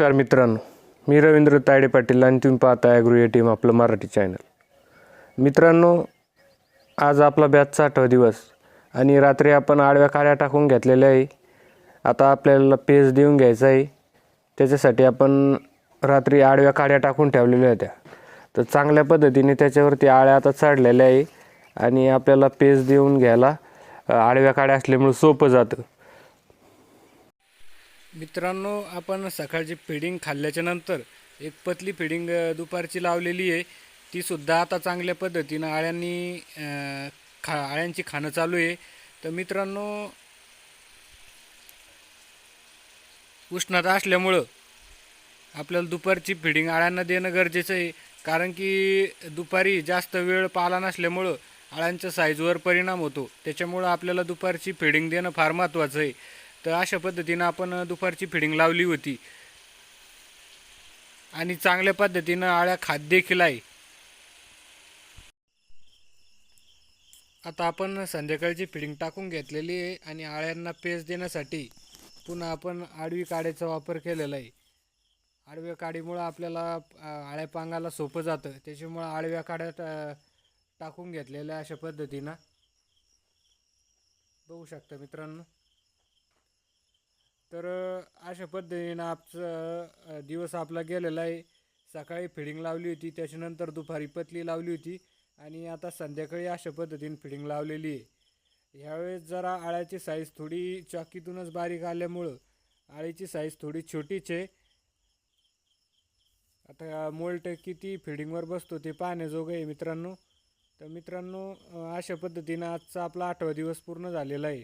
नमस्कार मित्रांनो मी रवींद्र तायडे पाटील आणि तुम्ही पाहता ॲग्रो ए टीम आपलं मराठी चॅनल. मित्रांनो आज आपला बॅचचा आठवा दिवस आणि रात्री आपण आडव्या काड्या टाकून घेतलेल्या आहे. आता आपल्याला पेज देऊन घ्यायचा आहे. त्याच्यासाठी आपण रात्री आडव्या काड्या टाकून ठेवलेल्या होत्या. तर चांगल्या पद्धतीने त्याच्यावरती आळ्या आता चढलेल्या आहे आणि आपल्याला पेज देऊन घ्यायला आडव्या काड्या असल्यामुळे सोपं जातं. मित्रांनो आपण सकाळची फिडिंग खाल्ल्याच्या नंतर एक पतली फिडिंग दुपारची लावलेली आहे. ती सुद्धा आता चांगल्या पद्धतीनं आळ्यांनी खा आळ्यांची खाणं चालू आहे. तर मित्रांनो उष्णता असल्यामुळं आपल्याला दुपारची फिडिंग आळ्यांना देणं गरजेचं आहे. कारण की दुपारी जास्त वेळ पाला नसल्यामुळं आळ्यांच्या साईजवर परिणाम होतो. त्याच्यामुळं आपल्याला दुपारची फिडिंग देणं फार महत्त्वाचं आहे. तर अशा पद्धतीनं आपण दुपारची फिडिंग लावली होती. आणि चांगल्या पद्धतीनं आळ्या खात देखील आहे. आता आपण संध्याकाळची फिडिंग टाकून घेतलेली आहे आणि आळ्यांना पेज देण्यासाठी पुन्हा आपण आडवी काड्याचा वापर केलेला आहे. आडव्या काडीमुळं आपल्याला आळ्या पांगाला सोपं जातं. त्याच्यामुळं आडव्या काड्या टाकून घेतलेल्या अशा पद्धतीनं. बघू शकता मित्रांनो. तर अशा पद्धतीनं आजचा दिवस आपला गेलेला आहे. सकाळी फिडिंग लावली होती त्याच्यानंतर दुपारी पतली लावली होती आणि आता संध्याकाळी अशा पद्धतीने फिडिंग लावलेली आहे. ह्यावेळेस जरा आळ्याची साईज थोडी चाकीतूनच बारीक आल्यामुळं आळीची साईज थोडी छोटीच आहे. आता मोल्ट किती फिडिंगवर बसतो ते पाहण्याजोगं आहे मित्रांनो. तर मित्रांनो अशा पद्धतीनं आजचा आपला आठवा दिवस पूर्ण झालेला आहे.